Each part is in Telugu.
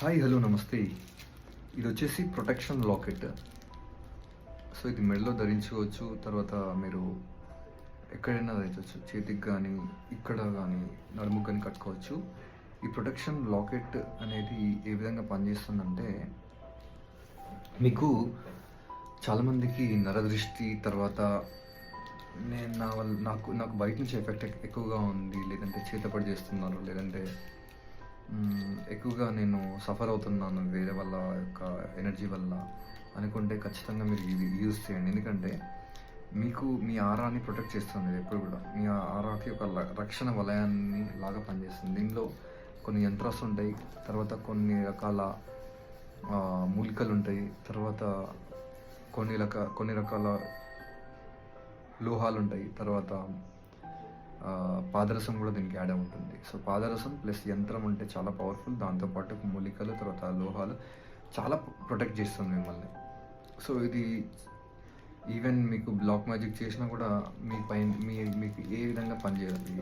హాయ్ హలో నమస్తే. ఇది వచ్చేసి ప్రొటెక్షన్ లాకెట్ సో ఇది మెడలో ధరించుకోవచ్చు. తర్వాత మీరు ఎక్కడైనా ధరించవచ్చు. చేతికి కానీ ఇక్కడ కానీ నడుముకు కానీ కట్టుకోవచ్చు. ఈ ప్రొటెక్షన్ లాకెట్ అనేది ఏ విధంగా పనిచేస్తుందంటే మీకు చాలామందికి నరదృష్టి తర్వాత నేను నా వల్ల నాకు నాకు బయట నుంచి ఎఫెక్ట్ ఎక్కువగా ఉంది లేదంటే చేతపడి చేస్తున్నారు లేదంటే ఎక్కువగా నేను సఫర్ అవుతున్నాను వేరే వాళ్ళ యొక్క ఎనర్జీ వల్ల అనుకుంటే ఖచ్చితంగా మీరు ఇది యూజ్ చేయండి. ఎందుకంటే మీకు మీ ఆరాన్ని ప్రొటెక్ట్ చేస్తుంది ఎప్పుడు కూడా. మీ ఆరాకి ఒక రక్షణ వలయాన్ని లాగా పనిచేస్తుంది. దీనిలో కొన్ని యంత్రాలు ఉంటాయి తర్వాత కొన్ని రకాల మూలికలు ఉంటాయి తర్వాత కొన్ని రక కొన్ని రకాల లోహాలు ఉంటాయి తర్వాత పాదరసం కూడా దీనికి యాడ్ ఉంటుంది. సో పాదరసం ప్లస్ యంత్రం ఉంటే చాలా పవర్ఫుల్. దాంతోపాటు మూలికలు తర్వాత లోహాలు చాలా ప్రొటెక్ట్ చేస్తుంది మిమ్మల్ని. సో ఇది ఈవెన్ మీకు బ్లాక్ మ్యాజిక్ చేసినా కూడా మీ పైన మీ మీకు ఏ విధంగా పనిచేయదు.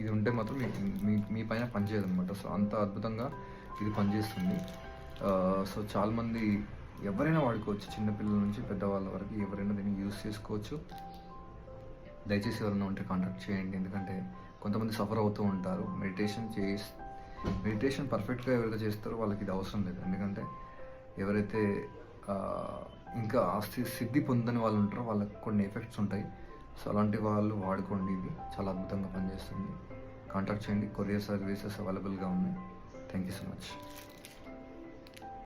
ఇది- ఉంటే మాత్రం మీకు మీ మీ పైన పనిచేయదు అనమాట సో అంత అద్భుతంగా ఇది పనిచేస్తుంది. సో చాలామంది ఎవరైనా వాడుకోవచ్చు. చిన్నపిల్లల నుంచి పెద్దవాళ్ళ వరకు ఎవరైనా దీన్ని యూస్ చేసుకోవచ్చు. దయచేసి ఎవరైనా ఉంటే కాంటాక్ట్ చేయండి. ఎందుకంటే కొంతమంది సఫర్ అవుతూ ఉంటారు. మెడిటేషన్ చేసి మెడిటేషన్ పర్ఫెక్ట్గా ఎవరైతే చేస్తారో వాళ్ళకి ఇది అవసరం లేదు. ఎందుకంటే ఎవరైతే ఇంకా ఆస్తి సిద్ధి పొందని వాళ్ళు ఉంటారో వాళ్ళకి కొన్ని ఎఫెక్ట్స్ ఉంటాయి. సో అలాంటి వాళ్ళు వాడుకోండి. ఇది చాలా అద్భుతంగా పనిచేస్తుంది. కాంటాక్ట్ చేయండి. కొరియర్ సర్వీసెస్ అవైలబుల్గా ఉన్నాయి. Thank you so much